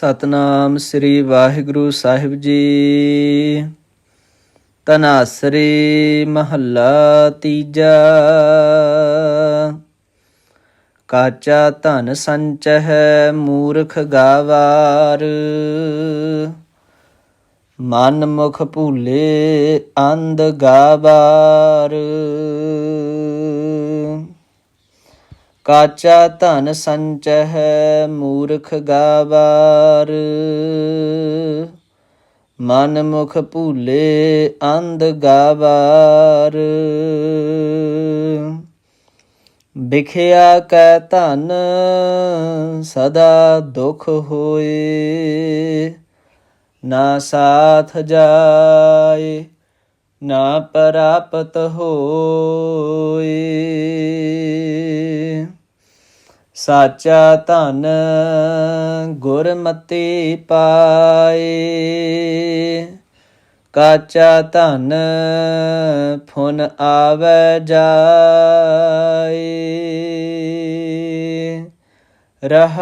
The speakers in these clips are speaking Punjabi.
ਸਤਨਾਮ ਸ੍ਰੀ ਵਾਹਿਗੁਰੂ ਸਾਹਿਬ ਜੀ। ਤਨਾਸਰੀ ਮਹੱਲਾ ਤੀਜਾ। ਕਾਚਾ ਧਨ ਸੰਚਹਿ ਮੂਰਖ ਗਾਵਾਰ। ਮਨ ਮੁਖ ਭੂਲੇ ਅੰਧ ਗਾਵਾਰ। ਕਾਚਾ ਧਨ ਸੰਚਹਿ ਮੂਰਖ ਗਾਵਾਰ। ਮਨ ਮੁਖ ਭੂਲੇ ਅੰਧ ਗਾਵਾਰ। ਵਿਖਿਆ ਕੈ ਧਨ ਸਦਾ ਦੁਖ ਹੋਏ, ਨਾ ਸਾਥ ਜਾਏ, ਨਾ ਪ੍ਰਾਪਤ ਹੋਏ। ਸਾਚਾ ਧਨ ਗੁਰਮਤਿ ਪਾਏ। ਕਾਚਾ ਧਨ ਫੁਨ ਆਵੈ ਜਾਏ। ਰਹਾਉ।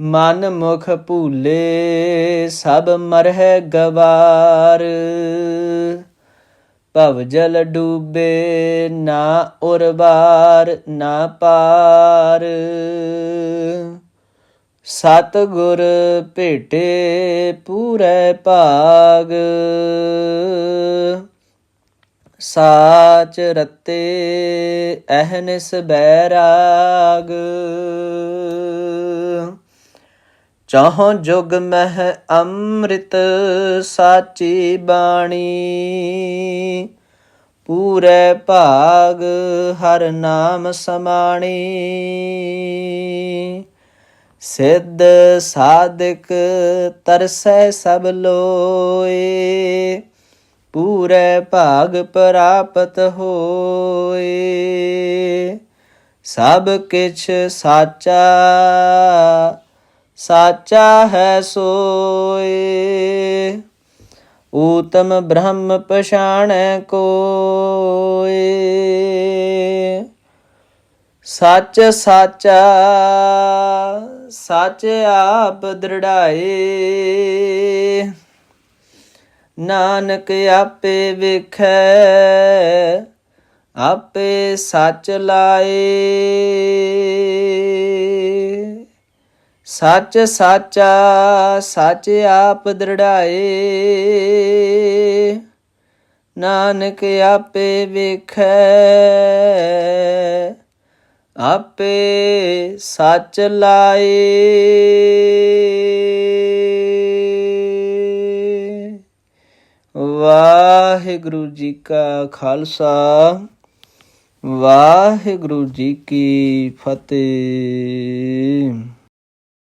ਮਨ ਮੁਖ ਭੂਲੇ ਸਭ ਮਰਹਿ ਗਵਾਰ। ਭਵ ਜਲ ਡੂਬੇ ਨਾ ਉਰਬਾਰ ਨਾ ਪਾਰ। ਸਤ ਗੁਰ ਭੇਟੇ ਪੂਰੇ ਭਾਗ। ਸਾਚ ਰਤੇ ਅਹਨਿਸ ਬੈਰਾਗ ਚਾਹੋ ਜੁਗ ਮਹਿ ਅੰਮ੍ਰਿਤ ਸਾਚੀ ਬਾਣੀ। ਪੂਰੇ ਭਾਗ ਹਰ ਨਾਮ ਸਮਾਣੀ। ਸਿੱਧ ਸਾਧਕ ਤਰਸੈ ਸਭ ਲੋਏ। ਪੂਰੇ ਭਾਗ ਪ੍ਰਾਪਤ ਹੋਏ। ਸਭ ਕਿਛ ਸਾਚਾ ਸਾਚਾ ਹੈ ਸੋਏ ਊਤਮ ਬ੍ਰਹਮ ਪਛਾਣੈ ਕੋਏ ਸੱਚ ਸਾਚਾ ਸੱਚ ਆਪ ਦ੍ਰਿੜਾਏ ਨਾਨਕ ਆਪੇ ਵੇਖੈ ਆਪੇ ਸੱਚ ਲਾਏ ਸੱਚ ਸਾਚਾ, ਸੱਚ ਆਪ ਦ੍ਰਿੜਾਏ। ਨਾਨਕ ਆਪੇ ਵੇਖੈ, ਆਪੇ ਸੱਚ ਲਾਏ। ਵਾਹਿਗੁਰੂ ਜੀ ਕਾ ਖਾਲਸਾ, ਵਾਹਿਗੁਰੂ ਜੀ ਕੀ ਫਤਿਹ।